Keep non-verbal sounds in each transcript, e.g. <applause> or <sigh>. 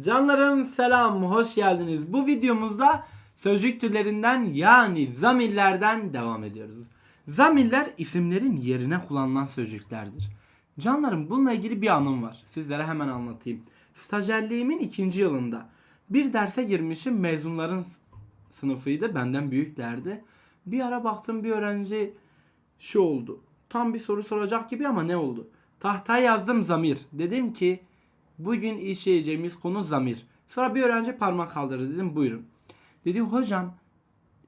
Canlarım selam, hoş geldiniz. Bu videomuzda sözcük türlerinden yani zamirlerden devam ediyoruz. Zamirler isimlerin yerine kullanılan sözcüklerdir. Canlarım bununla ilgili bir anım var. Sizlere hemen anlatayım. Stajyerliğimin ikinci yılında bir derse girmişim mezunların sınıfıydı. Benden büyüklerdi. Bir ara baktım bir öğrenci şu oldu. Tam bir soru soracak gibi ama ne oldu? Tahtaya yazdım zamir. Dedim ki bugün işleyeceğimiz konu zamir. Sonra bir öğrenci parmak kaldırdı. Dedim buyurun. Dedi hocam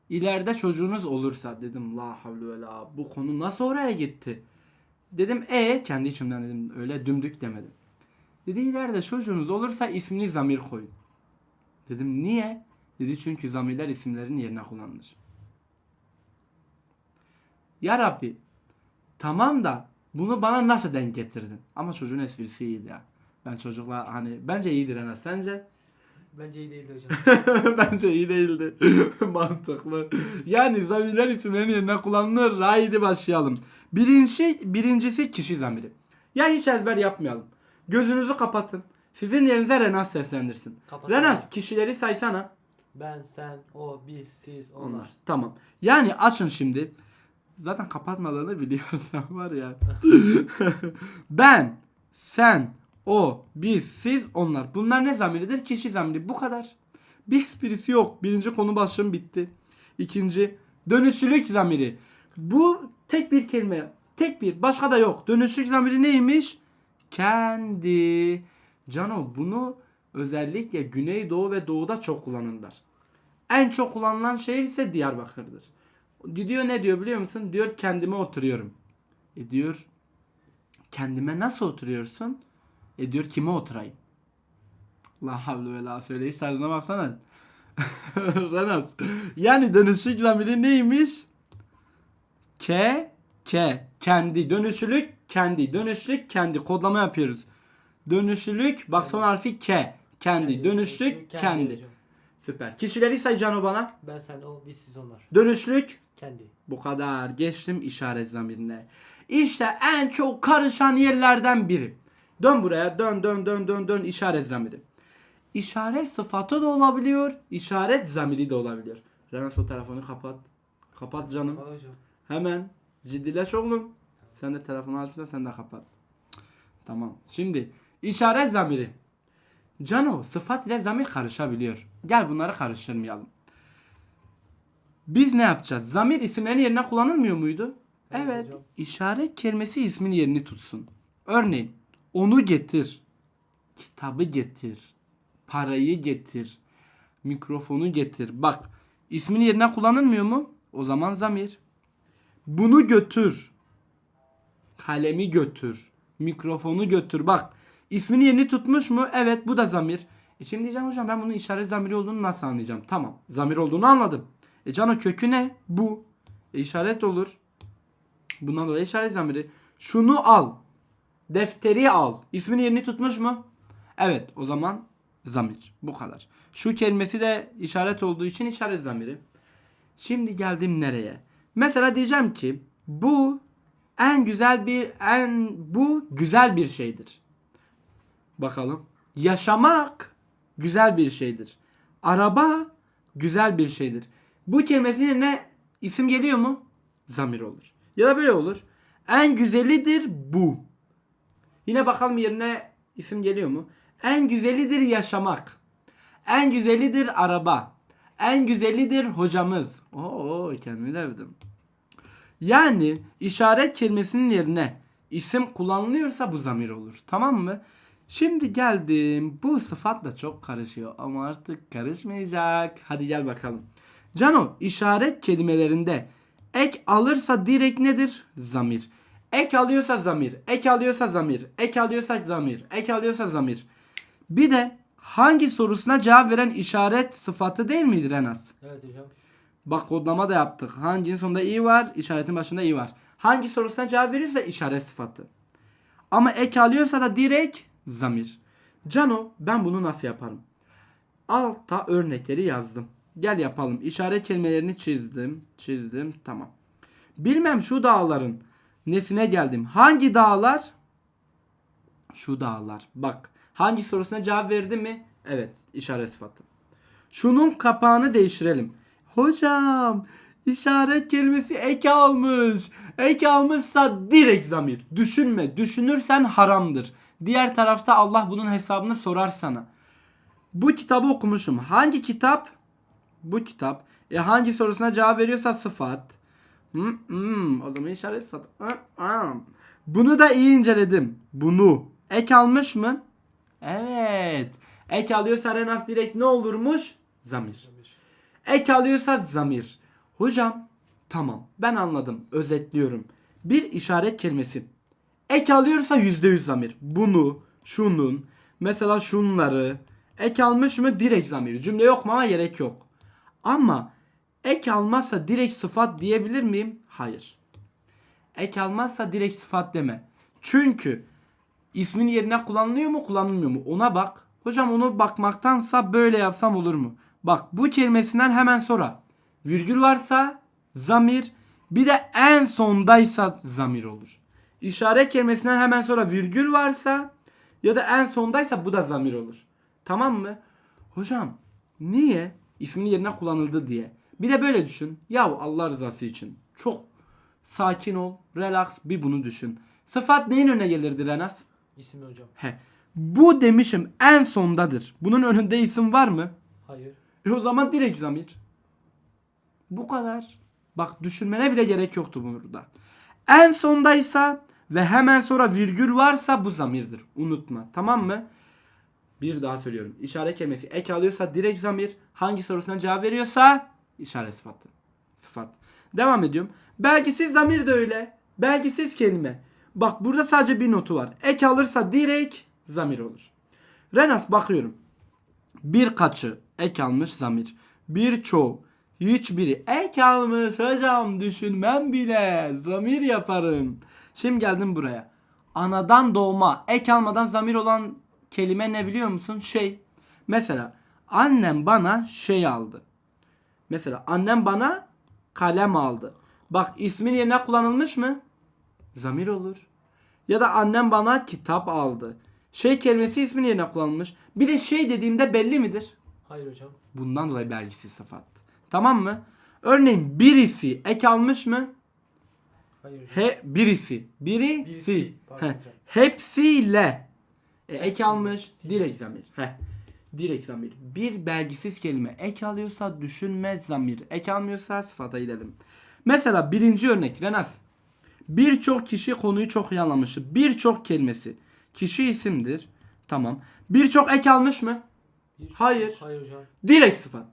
ileride çocuğunuz olursa dedim la havle ve la bu konu nasıl oraya gitti? Dedim e kendi içimden dedim öyle dümdük demedim. Dedi ileride çocuğunuz olursa ismini zamir koyun. Dedim niye? Dedi çünkü zamirler isimlerin yerine kullanılır. Ya Rabbi tamam da bunu bana nasıl denk getirdin? Ama çocuğun esprisi iyiydi ya. Ben çocukla hani bence iyidir Enes sence? Bence iyi değildi hocam. <laughs> bence iyi değildi. <laughs> Mantıklı. Yani zamirler isimlerin yerine kullanılır. Haydi başlayalım. Birinci, birincisi kişi zamiri. Ya hiç ezber yapmayalım. Gözünüzü kapatın. Sizin yerinize Renas seslendirsin. Kapat. Renas kişileri saysana. Ben, sen, o, biz, siz, onlar. Onlar. Tamam. Yani açın şimdi. Zaten kapatmadığını biliyoruz <laughs> sen var ya. ben, sen, o, biz, siz, onlar. Bunlar ne zamiridir? Kişi zamiri. Bu kadar. Bir esprisi yok. Birinci konu başlığım bitti. İkinci, dönüşlülük zamiri. Bu tek bir kelime. Tek bir. Başka da yok. Dönüşlülük zamiri neymiş? Kendi. Cano bunu özellikle Güneydoğu ve Doğu'da çok kullanırlar. En çok kullanılan şehir ise Diyarbakır'dır. Gidiyor ne diyor biliyor musun? Diyor kendime oturuyorum. E diyor kendime nasıl oturuyorsun? E diyor kime oturayım? La havle ve la söyleyiş tarzına baksana. <laughs> Renat. Yani dönüşlük zamiri neymiş? Ke, ke. Kendi. Dönüşlülük kendi. Dönüşlük kendi. Kodlama yapıyoruz. Dönüşlülük bak son harfi ke. Kendi. Dönüşlük kendi. hocam. Süper. Kişileri say Cano bana. Ben, sen, o, biz, siz, onlar. Dönüşlük Kendi. bu kadar. Geçtim işaret zamirine. İşte en çok karışan yerlerden biri. Dön buraya. Dön dön dön dön dön işaret zamiri. İşaret sıfatı da olabiliyor. işaret zamiri de olabilir. Renas o telefonu kapat. Kapat canım. Hemen ciddileş oğlum. Sen de telefonu açmışsan sen de kapat. Tamam. Şimdi işaret zamiri. Cano sıfat ile zamir karışabiliyor. Gel bunları karıştırmayalım. Biz ne yapacağız? Zamir isimlerin yerine kullanılmıyor muydu? Evet Evet. İşaret kelimesi ismin yerini tutsun. Örneğin onu getir. Kitabı getir. Parayı getir. Mikrofonu getir. Bak ismin yerine kullanılmıyor mu? O zaman zamir. Bunu götür. Kalemi götür. Mikrofonu götür. Bak ismini yerini tutmuş mu? Evet bu da zamir. E şimdi diyeceğim hocam ben bunun işaret zamiri olduğunu nasıl anlayacağım? Tamam zamir olduğunu anladım. E cano kökü ne? Bu. E işaret olur. Bundan dolayı işaret zamiri. Şunu al. Defteri al. İsmini yerini tutmuş mu? Evet o zaman zamir. Bu kadar. Şu kelimesi de işaret olduğu için işaret zamiri. Şimdi geldim nereye? Mesela diyeceğim ki bu en güzel bir en bu güzel bir şeydir. Bakalım. Yaşamak güzel bir şeydir. Araba güzel bir şeydir. Bu kelimesinin ne isim geliyor mu? Zamir olur. Ya da böyle olur. En güzelidir bu. Yine bakalım yerine isim geliyor mu? En güzelidir yaşamak. En güzelidir araba. En güzelidir hocamız. Oo kendimi övdüm. Yani işaret kelimesinin yerine isim kullanılıyorsa bu zamir olur. Tamam mı? Şimdi geldim. Bu sıfat da çok karışıyor ama artık karışmayacak. Hadi gel bakalım. Cano işaret kelimelerinde ek alırsa direkt nedir? Zamir. Ek alıyorsa zamir. Ek alıyorsa zamir. Ek alıyorsa zamir. Ek alıyorsa zamir. Bir de hangi sorusuna cevap veren işaret sıfatı değil midir en az? Evet hocam. Bak kodlama da yaptık. Hanginin sonunda i var, işaretin başında i var. Hangi sorusuna cevap verirse işaret sıfatı. Ama ek alıyorsa da direkt zamir. Cano ben bunu nasıl yaparım? Altta örnekleri yazdım. Gel yapalım. İşaret kelimelerini çizdim. Çizdim. Tamam. Bilmem şu dağların nesine geldim. Hangi dağlar? Şu dağlar. Bak. Hangi sorusuna cevap verdi mi? Evet işaret sıfatı. Şunun kapağını değiştirelim. Hocam işaret kelimesi ek almış. Ek almışsa direkt zamir. Düşünme. Düşünürsen haramdır. Diğer tarafta Allah bunun hesabını sorar sana. Bu kitabı okumuşum. Hangi kitap? Bu kitap. E hangi sorusuna cevap veriyorsa sıfat. Hmm, hmm, o zaman işaret. Hmm, hmm. Bunu da iyi inceledim. Bunu. Ek almış mı? Evet. Ek alıyorsa renas direkt ne olurmuş? Zamir. Ek alıyorsa zamir. Hocam tamam ben anladım. Özetliyorum. Bir işaret kelimesi. Ek alıyorsa yüzde yüz zamir. Bunu, şunun, mesela şunları. Ek almış mı direkt zamir. Cümle yok mu ama gerek yok. Ama ek almazsa direkt sıfat diyebilir miyim? Hayır. Ek almazsa direkt sıfat deme. Çünkü ismin yerine kullanılıyor mu kullanılmıyor mu ona bak. Hocam onu bakmaktansa böyle yapsam olur mu? Bak bu kelimesinden hemen sonra virgül varsa zamir bir de en sondaysa zamir olur. İşaret kelimesinden hemen sonra virgül varsa ya da en sondaysa bu da zamir olur. Tamam mı? Hocam niye? İsmin yerine kullanıldı diye. Bir de böyle düşün. Ya Allah rızası için. Çok sakin ol, relax bir bunu düşün. Sıfat neyin önüne gelirdi Renas? İsim hocam. He. Bu demişim en sondadır. Bunun önünde isim var mı? Hayır. E o zaman direkt zamir. Bu kadar. Bak düşünmene bile gerek yoktu burada. En sondaysa ve hemen sonra virgül varsa bu zamirdir. Unutma. Tamam mı? Bir daha söylüyorum. İşaret kelimesi ek alıyorsa direkt zamir. Hangi sorusuna cevap veriyorsa işaret sıfatı. Sıfat. Devam ediyorum. Belgisiz zamir de öyle. Belgisiz kelime. Bak burada sadece bir notu var. Ek alırsa direkt zamir olur. Renas bakıyorum. Birkaçı ek almış zamir. Birçoğu hiçbiri ek almış hocam düşünmem bile zamir yaparım. Şimdi geldim buraya. Anadan doğma ek almadan zamir olan kelime ne biliyor musun? Şey. Mesela annem bana şey aldı. Mesela annem bana kalem aldı. Bak ismin yerine kullanılmış mı? Zamir olur. Ya da annem bana kitap aldı. Şey kelimesi ismin yerine kullanılmış. Bir de şey dediğimde belli midir? Hayır hocam. Bundan dolayı belgisiz sıfat. Tamam mı? Örneğin birisi ek almış mı? Hayır hocam. He birisi. Birisi. Birisi, He. Hepsiyle. E, ek almış. Direkt zamir. He. Direkt zamir. Bir belgisiz kelime ek alıyorsa düşünmez zamir. Ek almıyorsa sıfata gidelim. Mesela birinci örnek Renas. Birçok kişi konuyu çok iyi anlamış. Birçok kelimesi. Kişi isimdir. Tamam. Birçok ek almış mı? Bir- Hayır. Hayır hocam. Direkt sıfat.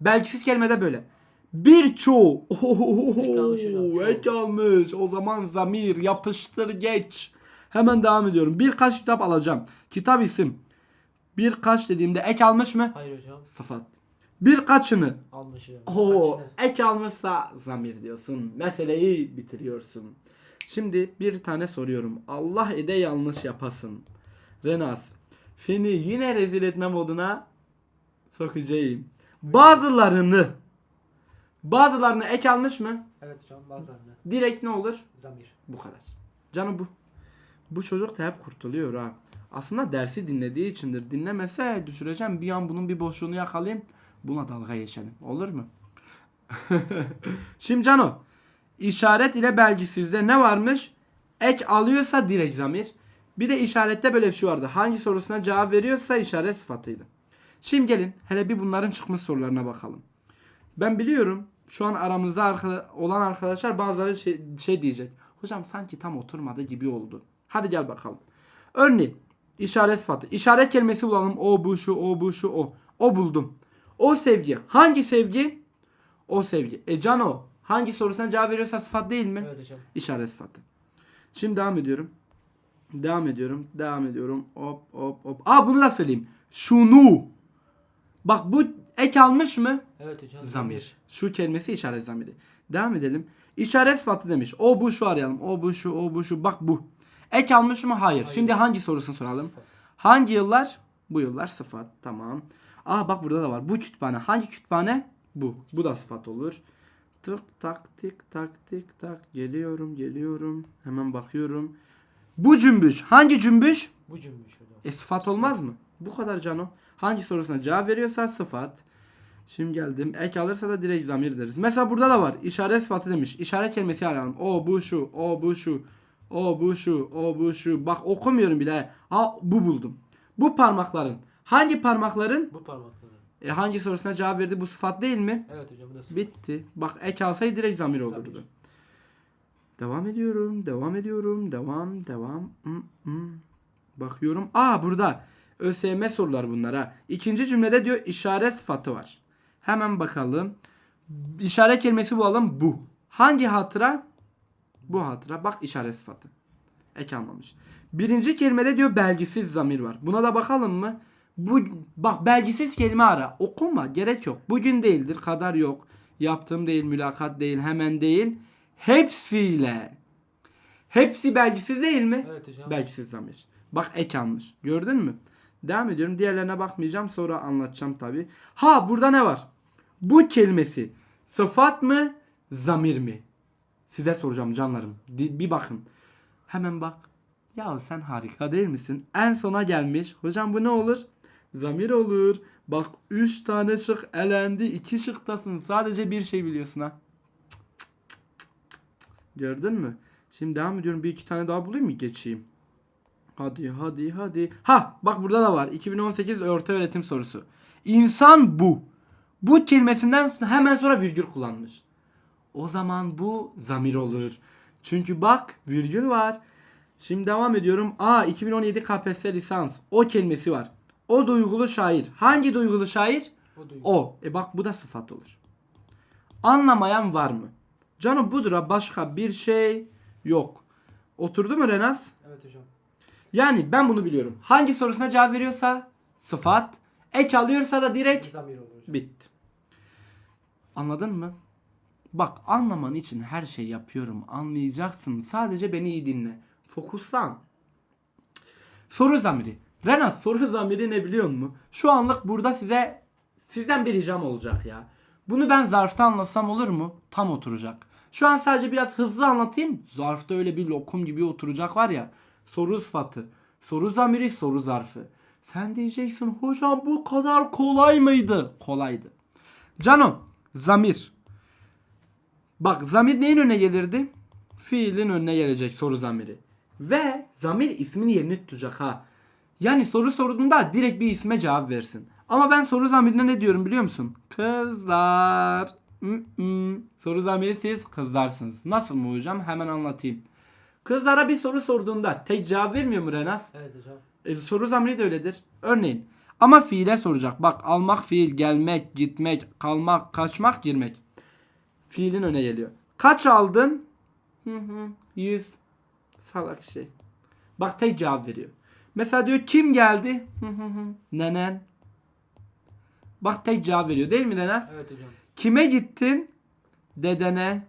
Belgisiz kelimede böyle. Birçoğu. Ek almış hocam, çoğu. Ek almış. O zaman zamir yapıştır geç. Hemen devam ediyorum. Birkaç kitap alacağım. Kitap isim. Birkaç dediğimde ek almış mı? Hayır hocam. Sıfat. Birkaçını. Almış hocam. Oo, Kaçını? ek almışsa zamir diyorsun. Meseleyi bitiriyorsun. Şimdi bir tane soruyorum. Allah ede yanlış yapasın. Renas. Seni yine rezil etme moduna sokacağım. Bazılarını bazılarını ek almış mı? Evet hocam bazılarını. Direkt ne olur? Zamir. Bu kadar. Canım bu. Bu çocuk da hep kurtuluyor ha. Aslında dersi dinlediği içindir. Dinlemese düşüreceğim. Bir an bunun bir boşluğunu yakalayayım. Buna dalga geçelim. Olur mu? <laughs> Şimdi Cano. işaret ile belgisizde ne varmış? Ek alıyorsa direkt zamir. Bir de işarette böyle bir şey vardı. Hangi sorusuna cevap veriyorsa işaret sıfatıydı. Şimdi gelin hele bir bunların çıkmış sorularına bakalım. Ben biliyorum şu an aramızda arka- olan arkadaşlar bazıları şey, şey diyecek. Hocam sanki tam oturmadı gibi oldu. Hadi gel bakalım. Örneğin işaret sıfatı. İşaret kelimesi bulalım. O bu şu o bu şu o. O buldum. O sevgi. Hangi sevgi? O sevgi. E can o. Hangi sorusuna cevap veriyorsa sıfat değil mi? Evet hocam. İşaret sıfatı. Şimdi devam ediyorum. Devam ediyorum. Devam ediyorum. Hop hop hop. Aa bunu da söyleyeyim. Şunu. Bak bu ek almış mı? Evet hocam. Zamir. Şu kelimesi işaret zamiri. Devam edelim. İşaret sıfatı demiş. O bu şu arayalım. O bu şu o bu şu. Bak bu. Ek almış mı? Hayır. Hayır. Şimdi hangi sorusunu soralım? Sıfat. Hangi yıllar? Bu yıllar sıfat. Tamam. Aa bak burada da var. Bu kütüphane. Hangi kütüphane? Bu. Bu da sıfat olur. Tık tak tik tak tik tak. Geliyorum geliyorum. Hemen bakıyorum. Bu cümbüş. Hangi cümbüş? Bu cümbüş hocam. E sıfat olmaz mı? Bu kadar cano. Hangi sorusuna cevap veriyorsa sıfat. Şimdi geldim. Ek alırsa da direkt zamir deriz. Mesela burada da var. İşaret sıfatı demiş. İşaret kelimesi arayalım. O bu şu. O bu şu. O bu şu. O bu şu. Bak okumuyorum bile. Ha bu buldum. Bu parmakların. Hangi parmakların? Bu parmakları. E, hangi sorusuna cevap verdi? Bu sıfat değil mi? Evet hocam bu da sıfat. Bitti. Bak ek alsaydı direkt zamir olurdu. Zamir. Devam ediyorum. Devam ediyorum. Devam. Devam. Hmm, hmm. Bakıyorum. Aa burada. ÖSYM sorular bunlar ha. İkinci cümlede diyor işaret sıfatı var. Hemen bakalım. İşaret kelimesi bulalım. Bu. Hangi hatıra? Bu hatıra. Bak işaret sıfatı. Ek almamış. Birinci kelimede diyor belgisiz zamir var. Buna da bakalım mı? Bu bak belgisiz kelime ara. Okuma gerek yok. Bugün değildir. Kadar yok. Yaptığım değil, mülakat değil, hemen değil. Hepsiyle. Hepsi belgisiz değil mi? Evet hocam. Belgisiz zamir. Bak ek almış. Gördün mü? Devam ediyorum. Diğerlerine bakmayacağım. Sonra anlatacağım tabi. Ha burada ne var? Bu kelimesi sıfat mı? Zamir mi? Size soracağım canlarım. Bir bakın. Hemen bak. Ya sen harika değil misin? En sona gelmiş. Hocam bu ne olur? Zamir olur. Bak 3 tane şık elendi. 2 şıktasın. Sadece bir şey biliyorsun ha. Gördün mü? Şimdi devam ediyorum. Bir iki tane daha bulayım mı? Geçeyim. Hadi hadi hadi. Ha bak burada da var. 2018 orta öğretim sorusu. İnsan bu. Bu kelimesinden hemen sonra virgül kullanmış. O zaman bu zamir olur. Çünkü bak virgül var. Şimdi devam ediyorum. A 2017 KPSS lisans. O kelimesi var. O duygulu şair. Hangi duygulu şair? O duygu. O. E bak bu da sıfat olur. Anlamayan var mı? Canım budur ha başka bir şey yok. Oturdu mu Renas? Evet hocam. Yani ben bunu biliyorum. Hangi sorusuna cevap veriyorsa sıfat. Ek alıyorsa da direkt Zamir olur hocam. bitti. Anladın mı? Bak anlaman için her şey yapıyorum. Anlayacaksın. Sadece beni iyi dinle. Fokuslan. Soru zamiri. Renas soru zamiri ne biliyor musun? Şu anlık burada size sizden bir ricam olacak ya. Bunu ben zarfta anlatsam olur mu? Tam oturacak. Şu an sadece biraz hızlı anlatayım. Zarfta öyle bir lokum gibi oturacak var ya. Soru sıfatı. Soru zamiri, soru zarfı. Sen diyeceksin hocam bu kadar kolay mıydı? Kolaydı. Canım zamir. Bak zamir neyin önüne gelirdi? Fiilin önüne gelecek soru zamiri. Ve zamir ismin yerini tutacak ha. Yani soru sorduğunda direkt bir isme cevap versin. Ama ben soru zamirine ne diyorum biliyor musun? Kızlar. Mm-mm. Soru zamiri siz kızlarsınız. Nasıl mı hocam? Hemen anlatayım. Kızlara bir soru sorduğunda tek cevap vermiyor mu Renas? Evet hocam. E, soru zamiri de öyledir. Örneğin ama fiile soracak. Bak almak fiil, gelmek, gitmek, kalmak, kaçmak, girmek. Fiilin öne geliyor. Kaç aldın? Hı hı. 100. Salak şey. Bak tek cevap veriyor. Mesela diyor kim geldi? Hı hı hı. Nenen. Bak tek cevap veriyor değil mi Nenes? Evet hocam. Kime gittin? Dedene.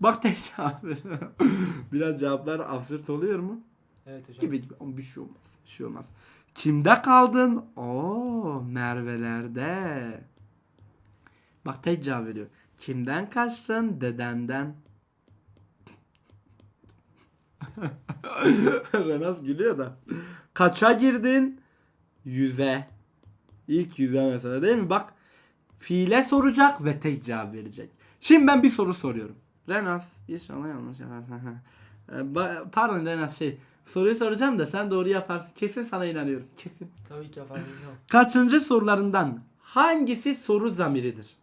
Bak tek cevap veriyor. <laughs> Biraz cevaplar absürt oluyor mu? Evet hocam. gibi gibi ama bir şey olmaz. Bir şey olmaz. Kimde kaldın? Oo, Merve'lerde. Bak tek cevap veriyor. Kimden kaçtın? Dedenden. <laughs> Renas gülüyor da. Kaça girdin? Yüze. İlk yüze mesela değil mi? Bak fiile soracak ve tek cevap verecek. Şimdi ben bir soru soruyorum. Renas inşallah yanlış yaparsın. <laughs> Ee, Pardon Renas şey soruyu soracağım da sen doğru yaparsın. Kesin sana inanıyorum. Kesin. Tabii ki hocam. Kaçıncı sorularından hangisi soru zamiridir?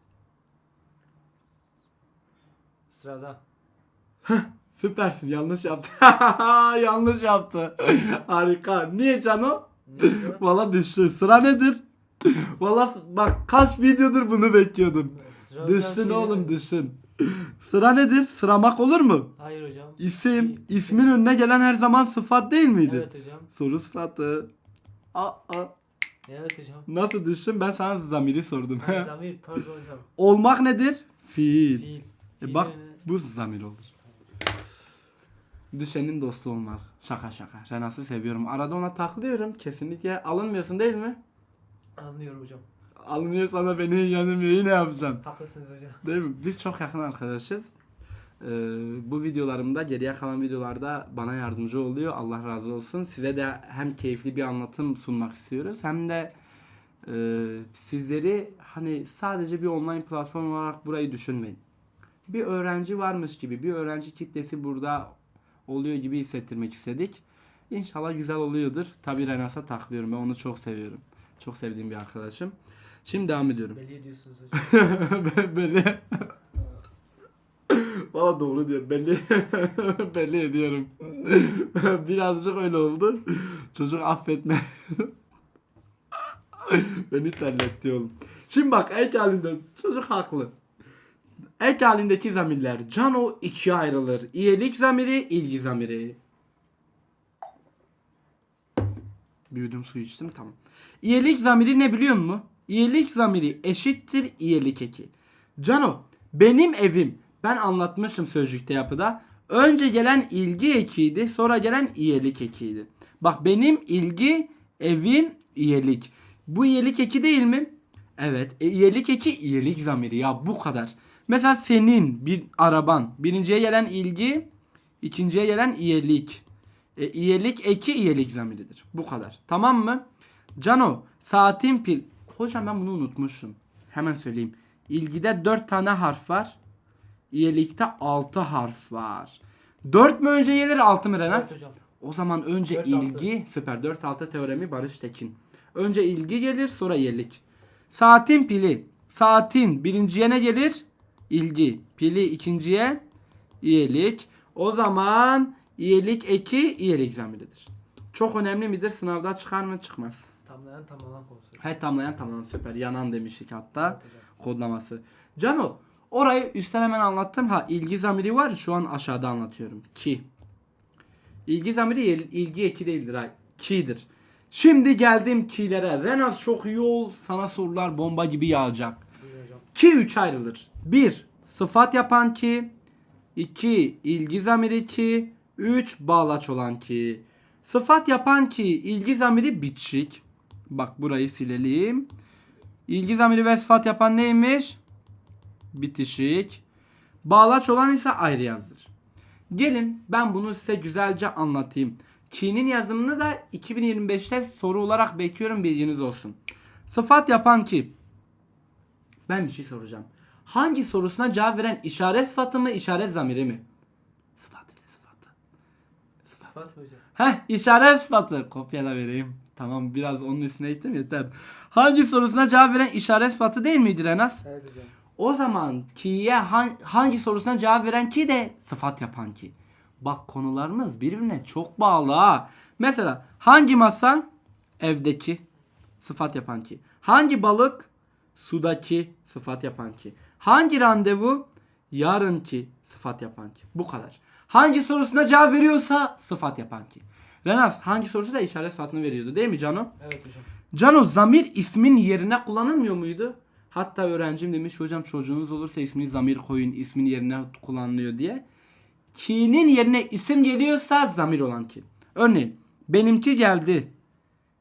Sırada. Süpersin. Yanlış yaptı. <laughs> yanlış yaptı. <laughs> Harika. Niye Cano? <laughs> Valla düştü. Sıra nedir? Valla bak kaç videodur bunu bekliyordum. Sıra hocam oğlum söyle. düştün. Sıra nedir? Sıramak olur mu? Hayır hocam. İsim, Fiil. ismin önüne gelen her zaman sıfat değil miydi? Evet hocam. Soru sıfatı. Aa, aa. Evet hocam. Nasıl düştün? Ben sana zamiri sordum. Ay, Zamir pardon hocam. Olmak nedir? Fiil. Fiil. E bak bu zamir olur. Düşenin dostu olmaz. Şaka şaka. Renas'ı seviyorum. Arada ona takılıyorum. Kesinlikle alınmıyorsun değil mi? Anlıyorum hocam. Alınıyorsan da beni yanılmıyor. Yine yapacağım. Haklısınız hocam. Değil mi? Biz çok yakın arkadaşız. Ee, bu videolarımda geriye kalan videolarda bana yardımcı oluyor. Allah razı olsun. Size de hem keyifli bir anlatım sunmak istiyoruz hem de e, sizleri hani sadece bir online platform olarak burayı düşünmeyin. Bir öğrenci varmış gibi, bir öğrenci kitlesi burada oluyor gibi hissettirmek istedik. İnşallah güzel oluyordur. Tabii Renas'a takılıyorum. Ben onu çok seviyorum. Çok sevdiğim bir arkadaşım. Şimdi devam ediyorum. Belli ediyorsunuz <laughs> hocam. belli. Valla doğru diyor. Belli <laughs> belli ediyorum. <laughs> Birazcık öyle oldu. Çocuk affetme. Beni terletti oğlum. Şimdi bak ek halinde çocuk haklı. Ek halindeki zamirler cano ikiye ayrılır. İyilik zamiri, ilgi zamiri. Büyüdüm su içtim tamam. İyilik zamiri ne biliyor musun? İyilik zamiri eşittir iyilik eki. Cano benim evim ben anlatmışım sözcükte yapıda. Önce gelen ilgi ekiydi sonra gelen iyilik ekiydi. Bak benim ilgi evim iyilik. Bu iyilik eki değil mi? Evet. E, iyilik eki iyilik zamiri ya bu kadar. Mesela senin bir araban birinciye gelen ilgi ikinciye gelen iyilik. E, iyilik eki iyilik zamiridir. Bu kadar. Tamam mı? Cano saatin pil. Hocam ben bunu unutmuşum. Hemen söyleyeyim. İlgide 4 tane harf var. İyilikte 6 harf var. 4 mü önce gelir 6 mı? Evet hocam. O zaman önce Dört ilgi süper 4-6 teoremi Barış Tekin. Önce ilgi gelir sonra iyilik. Saatin pili. Saatin birinciye ne gelir? İlgi. Pili ikinciye iyilik. O zaman iyilik eki iyilik zamiridir. Çok önemli midir? Sınavda çıkar mı? Çıkmaz. Tamlayan tamlanan konusu. He tamlayan tamam süper. Yanan demiştik hatta Evet kodlaması. Cano orayı üstten hemen anlattım. Ha ilgi zamiri var şu an aşağıda anlatıyorum. Ki. İlgi zamiri il- ilgi eki değildir. Ha. Ki'dir. Şimdi geldim ki'lere. Renas çok iyi ol. Sana sorular bomba gibi yağacak. Ki 3 ayrılır. 1. Sıfat yapan ki. 2. ilgi zamiri ki. 3. Bağlaç olan ki. Sıfat yapan ki ilgi zamiri bitişik. Bak burayı silelim. İlgi zamiri ve sıfat yapan neymiş? Bitişik. Bağlaç olan ise ayrı yazdır. Gelin ben bunu size güzelce anlatayım. Ki'nin yazımını da 2025'te soru olarak bekliyorum bilginiz olsun. Sıfat yapan ki. Ben bir şey soracağım. Hangi sorusuna cevap veren işaret sıfatı mı işaret zamiri mi? Sıfat ile sıfatı. Sıfat hocam. Heh işaret sıfatı. Kopyala vereyim. Tamam biraz onun üstüne gittim yeter. Hangi sorusuna cevap veren işaret sıfatı değil miydi Renas? Evet hocam. O zaman ki'ye han- hangi sorusuna cevap veren ki de sıfat yapan ki. Bak konularımız birbirine çok bağlı ha. Mesela hangi masa? Evdeki. Sıfat yapan ki. Hangi balık? Sudaki. Sıfat yapan ki. Hangi randevu? Yarınki. Sıfat yapan ki. Bu kadar. Hangi sorusuna cevap veriyorsa sıfat yapan ki. Renas hangi sorusu da işaret sıfatını veriyordu değil mi Cano? Evet hocam. Cano zamir ismin yerine kullanılmıyor muydu? Hatta öğrencim demiş hocam çocuğunuz olursa ismini zamir koyun ismin yerine kullanılıyor diye. Ki'nin yerine isim geliyorsa zamir olan ki. Örneğin benimki geldi.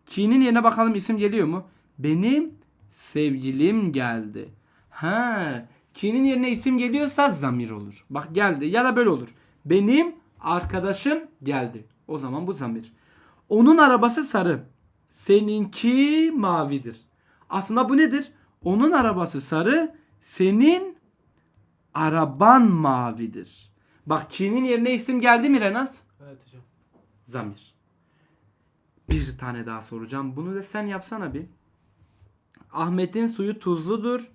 Ki'nin yerine bakalım isim geliyor mu? Benim sevgilim geldi. Ha, ki'nin yerine isim geliyorsa zamir olur. Bak geldi ya da böyle olur. Benim arkadaşım geldi. O zaman bu zamir. Onun arabası sarı. Seninki mavidir. Aslında bu nedir? Onun arabası sarı, senin araban mavidir. Bak ki'nin yerine isim geldi mi Renas? Evet hocam. Zamir. Bir tane daha soracağım. Bunu da sen yapsana bir. Ahmet'in suyu tuzludur.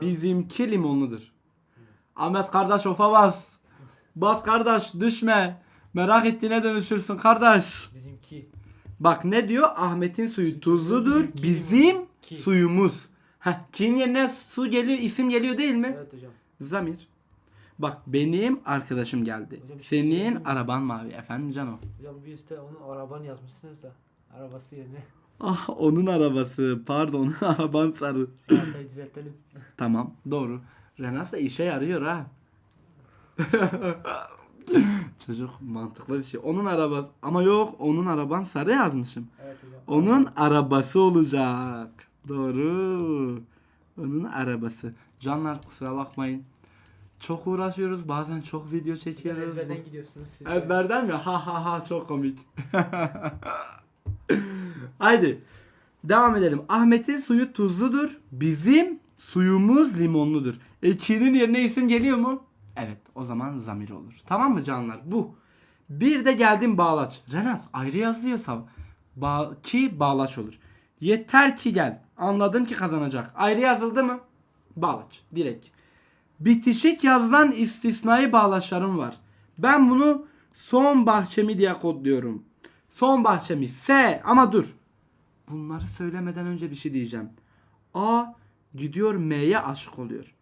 Bizimki limonludur. Ahmet kardeş ofa bas. Bas kardeş düşme. Merak ettiğine dönüşürsün kardeş. bizimki. Bak ne diyor? Ahmet'in suyu tuzludur. Bizim Ki. suyumuz. Heh, ki'nin yerine su geliyor, isim geliyor değil mi? Evet hocam. Zamir. Bak benim arkadaşım geldi. Hocam bir şey Senin söyleyeyim mi? araban mavi. Efendim Cano. Hocam bir üstte onun arabanı yazmışsınız da. Arabası yerine. Ah onun arabası. Pardon. <laughs> Araban sarı. Düzeltelim. Tamam. Doğru. Renas da işe yarıyor ha. <laughs> Çocuk mantıklı bir şey. Onun arabası. Ama yok onun araban sarı yazmışım. Evet hocam. Onun arabası olacak. Doğru. Onun arabası. Canlar kusura bakmayın. Çok uğraşıyoruz. Bazen çok video çekiyoruz. ezberden gidiyorsunuz siz. de. Ezberden mi? Ha ha ha çok komik. <laughs> Haydi. Devam edelim. Ahmet'in suyu tuzludur. Bizim suyumuz limonludur. Ekinin yerine isim geliyor mu? Evet. O zaman zamir olur. Tamam mı canlar? Bu. Bir de geldim bağlaç. Renas ayrı yazıyorsa ba ki bağlaç olur. Yeter ki gel. Anladım ki kazanacak. Ayrı yazıldı mı? Bağlaç. Direkt. Bitişik yazılan istisnai bağlaçlarım var. Ben bunu son bahçemi diye kodluyorum. Son bahçemi S. Ama dur. Bunları söylemeden önce bir şey diyeceğim. A gidiyor M'ye aşık oluyor.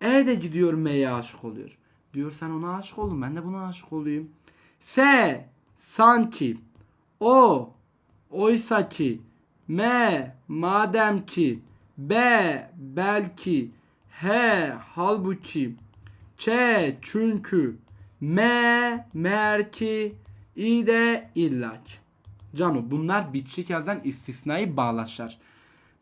E de gidiyor M'ye aşık oluyor. Diyor sen ona aşık oldun ben de buna aşık olayım. S. Sanki. O. Oysa ki. M. Madem ki. B. Belki. H. Halbuki. Ç. Çünkü. M. Merki İ de illak. Cano bunlar bitişik yazdan istisnai bağlaçlar.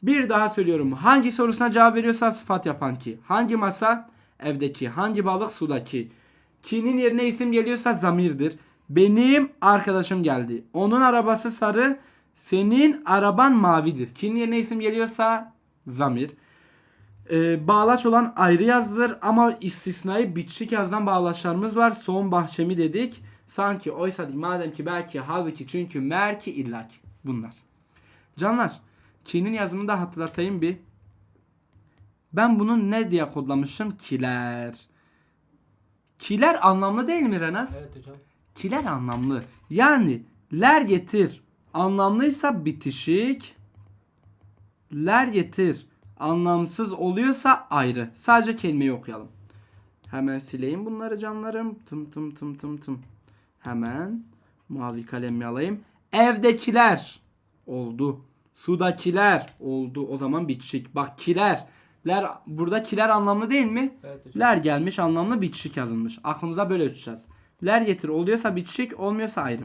Bir daha söylüyorum. Hangi sorusuna cevap veriyorsa sıfat yapan ki. Hangi masa? Evdeki. Hangi balık? Sudaki. Ki'nin yerine isim geliyorsa zamirdir. Benim arkadaşım geldi. Onun arabası sarı. Senin araban mavidir. Ki'nin yerine isim geliyorsa zamir. Ee, bağlaç olan ayrı yazdır ama istisnai bitişik yazdan bağlaçlarımız var. Son bahçemi dedik. Sanki oysa değil, madem ki belki halbuki çünkü merki illaki bunlar. Canlar ki'nin yazımını da hatırlatayım bir. Ben bunu ne diye kodlamışım? Kiler. Kiler anlamlı değil mi Renas? Evet hocam. Kiler anlamlı. Yani ler getir anlamlıysa bitişik. Ler getir anlamsız oluyorsa ayrı. Sadece kelimeyi okuyalım. Hemen sileyim bunları canlarım. Tım tım tım tım tım. Hemen mavi kalemimi alayım. Evdekiler oldu. Sudakiler oldu. O zaman bitişik. Bak kiler. Ler burada kiler anlamlı değil mi? Evet hocam. Ler gelmiş anlamlı bitişik yazılmış. Aklımıza böyle tutacağız. Ler getir oluyorsa bitişik olmuyorsa ayrı.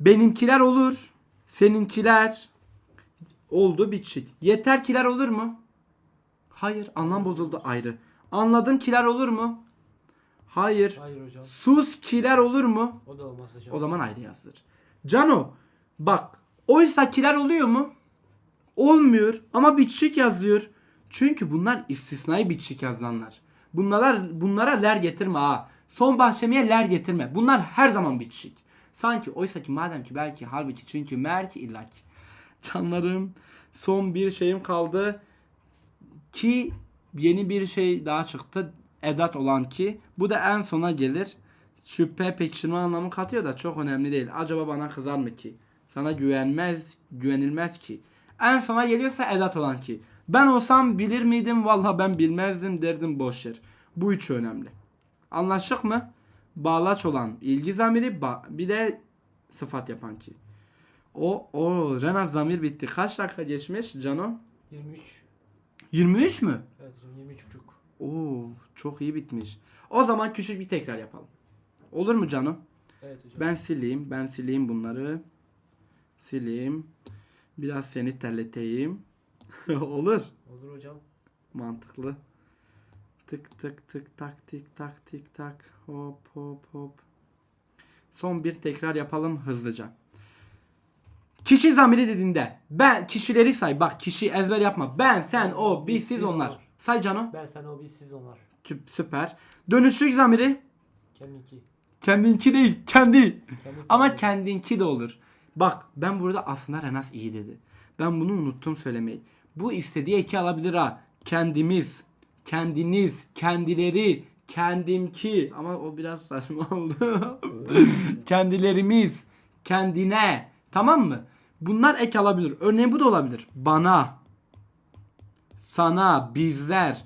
Benimkiler olur. Seninkiler oldu bitişik. Yeterkiler olur mu? Hayır anlam bozuldu ayrı. Anladım kiler olur mu? Hayır. Hayır hocam. Sus kiler olur mu? O da olmaz hocam. O zaman ayrı yazdır. Cano bak oysa kiler oluyor mu? Olmuyor ama bitişik yazıyor. Çünkü bunlar istisnai bitişik yazılanlar. Bunlara, bunlara ler getirme ha. Son bahçemiye ler getirme. Bunlar her zaman bitişik. Sanki oysa ki madem ki belki halbuki çünkü merki illaki. Canlarım son bir şeyim kaldı. Ki yeni bir şey daha çıktı. Edat olan ki. Bu da en sona gelir. Şüphe pekiştirme anlamı katıyor da çok önemli değil. Acaba bana kızar mı ki? Sana güvenmez, güvenilmez ki. En sona geliyorsa edat olan ki. Ben olsam bilir miydim? Vallahi ben bilmezdim derdim boş yer. Bu üçü önemli. Anlaştık mı? Bağlaç olan ilgi zamiri bir de sıfat yapan ki. O o Renaz zamir bitti. Kaç dakika geçmiş Cano? 23. 23 mü? Evet hocam 23 buçuk. Oo çok iyi bitmiş. O zaman küçük bir tekrar yapalım. Olur mu Cano? Evet hocam. Ben sileyim. Ben sileyim bunları. Sileyim. Biraz seni terleteyim. <laughs> Olur. Olur hocam. Mantıklı. Tık tık tık tak tik tak tik tak. Hop hop hop. Son bir tekrar yapalım hızlıca. Kişi zamiri dediğinde ben kişileri say. Bak kişi ezber yapma. Ben, sen, o, biz, siz, onlar. Say Cano. Ben sen o biz siz onlar. Tüp- Süper. Dönüşlük zamiri Kendinki. kendinki değil, kendi. Kendinki. Ama kendinki de olur. Bak ben burada aslında Renas iyi dedi. Ben bunu unuttum söylemeyi. Bu istediği eki alabilir ha. Kendimiz, kendiniz, kendileri, kendimki. Ama o biraz saçma oldu. <laughs> Kendilerimiz, kendine. Tamam mı? Bunlar ek alabilir. Örneğin bu da olabilir. Bana, sana, bizler.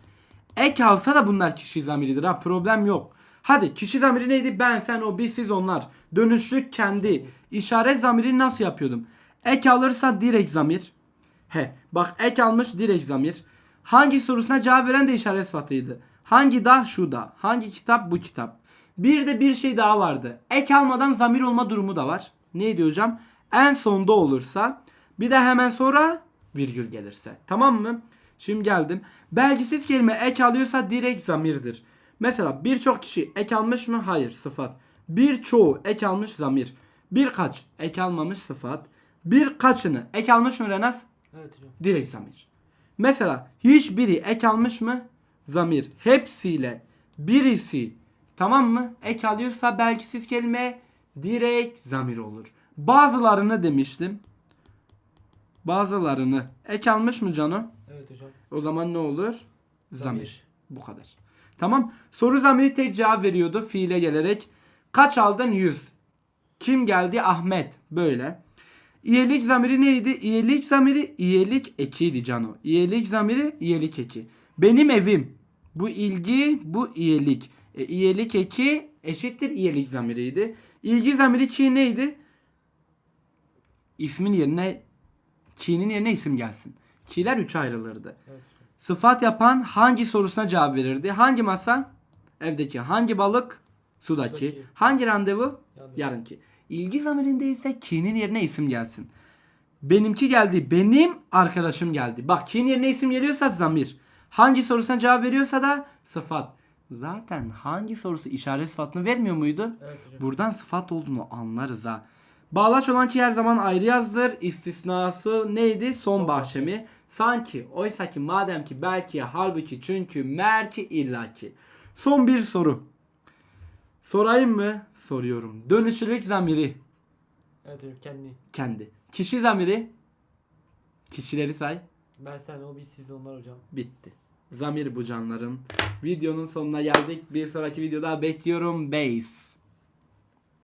Ek alsa da bunlar kişi zamiridir ha problem yok. Hadi kişi zamiri neydi? Ben, sen, o, biz, siz, onlar. Dönüşlük kendi. İşaret zamiri nasıl yapıyordum? Ek alırsa direkt zamir. He bak ek almış direkt zamir. Hangi sorusuna cevap veren de işaret sıfatıydı. Hangi da şu da. Hangi kitap bu kitap. Bir de bir şey daha vardı. Ek almadan zamir olma durumu da var. Neydi hocam? En sonda olursa bir de hemen sonra virgül gelirse. Tamam mı? Şimdi geldim. Belgisiz kelime ek alıyorsa direkt zamirdir. Mesela birçok kişi ek almış mı? Hayır sıfat. Birçoğu ek almış zamir. Birkaç ek almamış sıfat. Birkaçını ek almış mı Renas? Evet hocam. Direkt zamir. Mesela hiçbiri ek almış mı? Zamir. Hepsiyle birisi tamam mı? Ek alıyorsa belgisiz kelime direkt zamir olur. Bazılarını demiştim. Bazılarını ek almış mı Cano? Evet hocam. O zaman ne olur? Zamir. Zamir. Bu kadar. Tamam. Soru zamiri tek cevap veriyordu fiile gelerek. Kaç aldın? 100. Kim geldi? Ahmet. Böyle. İyelik zamiri neydi? İyelik zamiri iyelik ekiydi Cano. İyelik zamiri iyelik eki. Benim evim. Bu ilgi, bu iyelik. E, iyelik eki eşittir iyelik zamiriydi. İlgi zamiri ki neydi? İsmin yerine ki'nin yerine isim gelsin. Ki'ler üçe ayrılırdı. Evet. Sıfat yapan hangi sorusuna cevap verirdi? Hangi masa? Evdeki. Hangi balık? Sudaki. Sudaki. Hangi randevu? Yandı. Yarınki. İlgi zamirinde ise ki'nin yerine isim gelsin. Benimki geldi. Benim arkadaşım geldi. Bak ki'nin yerine isim geliyorsa zamir. Hangi sorusuna cevap veriyorsa da sıfat. Zaten hangi sorusu işaret sıfatını vermiyor muydu? Evet hocam. Buradan sıfat olduğunu anlarız ha. Bağlaç olan ki her zaman ayrı yazdır. İstisnası neydi? Son, Son bahçemi. Sanki, oysa ki, madem ki, belki, halbuki, çünkü, merki, illaki. Son bir soru. Sorayım mı? Soruyorum. Dönüşlülük zamiri. Evet hocam kendi. Kendi. Kişi zamiri. Kişileri say. Ben sen o biz siz onlar hocam. Bitti. Zamir bu canlarım. Videonun sonuna geldik. Bir sonraki videoda bekliyorum. Base.